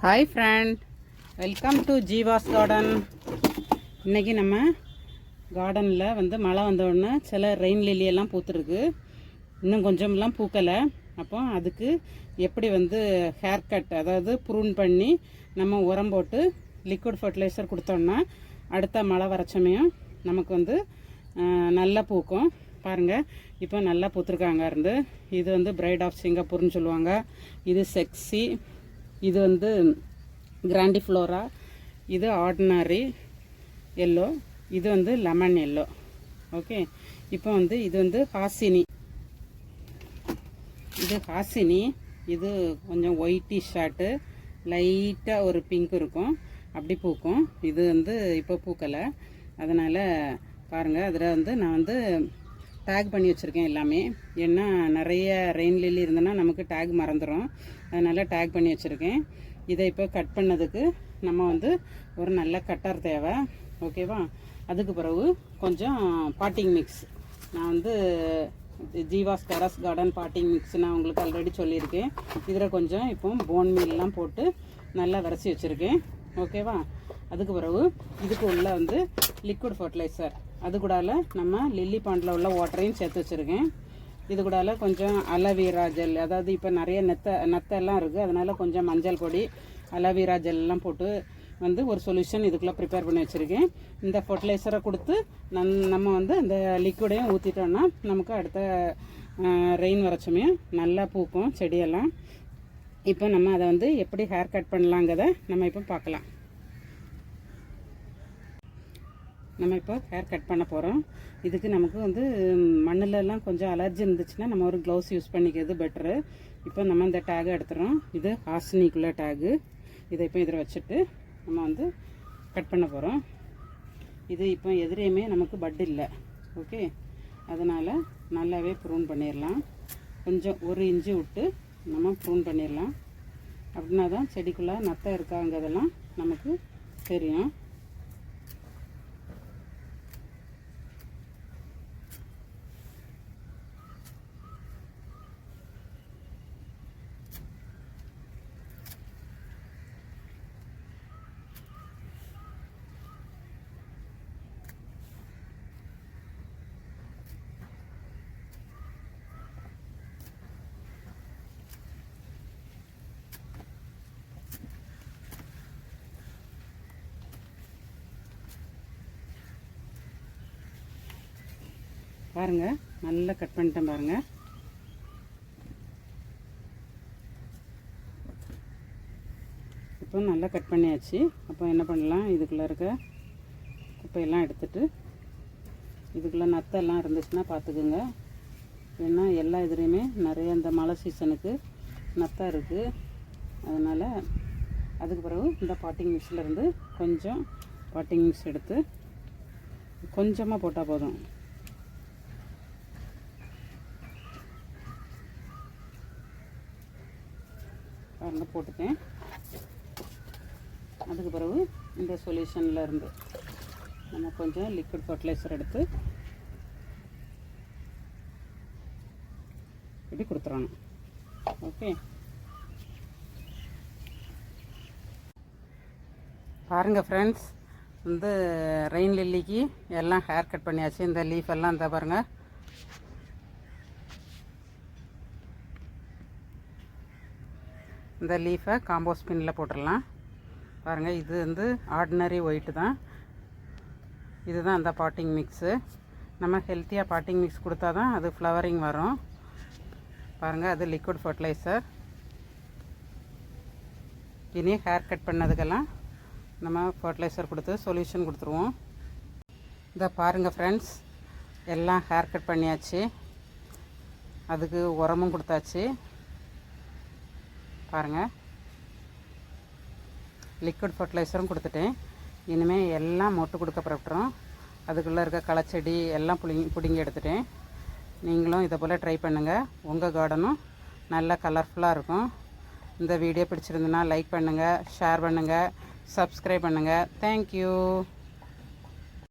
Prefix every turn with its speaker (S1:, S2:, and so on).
S1: Hi friend welcome to Jeeva's garden இன்றைக்கி நம்ம கார்டனில் வந்து மழை வந்தோடனே சில ரெயின் லில்லியெல்லாம் பூத்துருக்கு. இன்னும் கொஞ்சம்லாம் பூக்கலை. அப்போ அதுக்கு எப்படி வந்து ஹேர் கட் அதாவது ப்ரூன் பண்ணி நம்ம உரம் போட்டு லிக்விட் ஃபர்டிலைசர் கொடுத்தோம்னா அடுத்த மழை வர சமயம் நமக்கு வந்து நல்லா பூக்கும். பாருங்கள் இப்போ நல்லா பூத்துருக்காங்க இருந்து இது வந்து பிரைட் ஆஃப் சிங்கப்பூர்னு சொல்லுவாங்க. இது செக்ஸி இது வந்து கிராண்டி ஃப்ளோரா இது ஆர்டினரி எல்லோ இது வந்து லெமன் எல்லோ ஓகே இப்போ வந்து இது வந்து ஹாசினி இது ஹாசினி இது கொஞ்சம் ஒயிட்டி ஷார்ட்டு லைட்டாக ஒரு பிங்க் இருக்கும். அப்படி பூக்கும். இது வந்து இப்போ பூக்கலை. அதனால் பாருங்கள் அதில் வந்து நான் வந்து டேக் பண்ணி வச்சுருக்கேன் எல்லாமே. ஏன்னா நிறைய ரெயின் லில்லி இருந்ததுன்னா நமக்கு டேக் மறந்துடும் அதனால் டேக் பண்ணி வச்சுருக்கேன். இதை இப்போ கட் பண்ணதுக்கு நம்ம வந்து ஒரு நல்ல கட்டர் தேவை. ஓகேவா அதுக்கு பிறகு கொஞ்சம் பாட்டிங் மிக்ஸ் நான் வந்து Jeeva's terrace garden potting mix நான் உங்களுக்கு ஆல்ரெடி சொல்லியிருக்கேன். இதில் கொஞ்சம் இப்போ போன் மீல்லாம் போட்டு நல்லா விரசி வச்சுருக்கேன். ஓகேவா அதுக்கு பிறகு இதுக்கு உள்ள வந்து லிக்விட் ஃபர்டிலைசர் அது கூடால நம்ம லில்லி பாண்டில் உள்ள வாட்டரையும் சேர்த்து வச்சுருக்கேன். இது கூடால கொஞ்சம் அலவீரா ஜெல் அதாவது இப்போ நிறைய நெத்த நெத்தெல்லாம் இருக்குது அதனால் கொஞ்சம் மஞ்சள் பொடி அலவீரா ஜெல்லாம் போட்டு வந்து ஒரு சொல்யூஷன் இதுக்குள்ளே ப்ரிப்பேர் பண்ணி வச்சுருக்கேன். இந்த ஃபர்டிலைசரை கொடுத்து நம் நம்ம வந்து அந்த லிக்விடையும் ஊற்றிட்டோன்னா நமக்கு அடுத்த ரெயின் வரச்சமே நல்லா பூக்கும் செடியெல்லாம். இப்போ நம்ம அதை வந்து எப்படி ஹேர் கட் பண்ணலாங்கிறத நம்ம இப்போ பார்க்கலாம். நம்ம இப்போ ஹேர் கட் பண்ண போகிறோம் இதுக்கு நமக்கு வந்து மண்ணிலலாம் கொஞ்சம் அலர்ஜி இருந்துச்சுன்னா நம்ம ஒரு க்ளவுஸ் யூஸ் பண்ணிக்கிறது பெட்ரு இப்போ நம்ம இந்த டேகை எடுத்துகிறோம் இது ஹாஸ்னிக்குள்ள டேகு இதை இப்போ இதில் வச்சுட்டு நம்ம வந்து கட் பண்ண போகிறோம் இது இப்போ எதிரையுமே நமக்கு பட் இல்லை. ஓகே அதனால் நல்லாவே ப்ரூன் பண்ணிடலாம் கொஞ்சம் ஒரு இன்ச்சு விட்டு நம்ம ப்ரூன் பண்ணிடலாம் அப்படின்னா தான் செடிக்குள்ளே நத்தம் இருக்காங்கிறதெல்லாம் நமக்கு தெரியும். பாருங்க நல்லா கட் பண்ணிட்டேன் பாருங்க. இப்போ நல்லா கட் பண்ணியாச்சு. அப்போ என்ன பண்ணலாம்? இதுக்குள்ளே இருக்க குப்பையெல்லாம் எடுத்துட்டு இதுக்குள்ளே நத்தெல்லாம் இருந்துச்சுன்னா பார்த்துக்குங்க. ஏன்னா எல்லா இதுலேயுமே நிறைய இந்த மழை சீசனுக்கு நத்தை இருக்குது அதனால் அதுக்கு பிறகு இந்த பாட்டிங் மிக்ஸில் இருந்து கொஞ்சம் பாட்டிங் மிக்ஸ் எடுத்து கொஞ்சமாக போட்டால் போதும். பாருங்க போட்டுட்டேன். அதுக்கு பிறகு இந்த சொல்யூஷனில் இருந்து நம்ம கொஞ்சம் லிக்விட் ஃபர்டிலைசர் எடுத்து இப்படி கொடுத்துடணும். ஓகே பாருங்கள் ஃப்ரெண்ட்ஸ் வந்து ரெயின் லில்லிக்கு எல்லாம் ஹேர் கட் பண்ணியாச்சு. இந்த லீஃப் எல்லாம் இந்த பாருங்கள் இந்த லீஃபை காம்போஸ்ட் பின்னில் போட்டுடலாம். பாருங்கள் இது வந்து ஆர்டினரி ஒயிட்டு தான். இதுதான் அந்த பாட்டிங் மிக்ஸு நம்ம ஹெல்த்தியாக பாட்டிங் மிக்ஸ் கொடுத்தா தான் அது ஃப்ளவரிங் வரும். பாருங்கள் அது லிக்விட் ஃபர்டிலைசர் இனி ஹேர் கட் பண்ணதுக்கெல்லாம் நம்ம ஃபர்டிலைசர் கொடுத்து சொல்யூஷன் கொடுத்துருவோம். இதை பாருங்கள் ஃப்ரெண்ட்ஸ் எல்லாம் ஹேர் கட் பண்ணியாச்சு. அதுக்கு உரமும் கொடுத்தாச்சு. பாருங்கள் லிக்விட் ஃபர்டிலைசரும் கொடுத்துட்டேன். இனிமேல் எல்லாம் மொட்டு கொடுக்க புறப்பட்டுரும். அதுக்குள்ளே இருக்க களைச்செடி எல்லாம் புடிங்கி பிடுங்கி எடுத்துட்டேன். நீங்களும் இதை போல் ட்ரை பண்ணுங்கள் உங்கள் கார்டனும் நல்லா கலர்ஃபுல்லாக இருக்கும். இந்த வீடியோ பிடிச்சிருந்துன்னா லைக் பண்ணுங்கள் ஷேர் பண்ணுங்கள் சப்ஸ்கிரைப் பண்ணுங்கள் தேங்க்யூ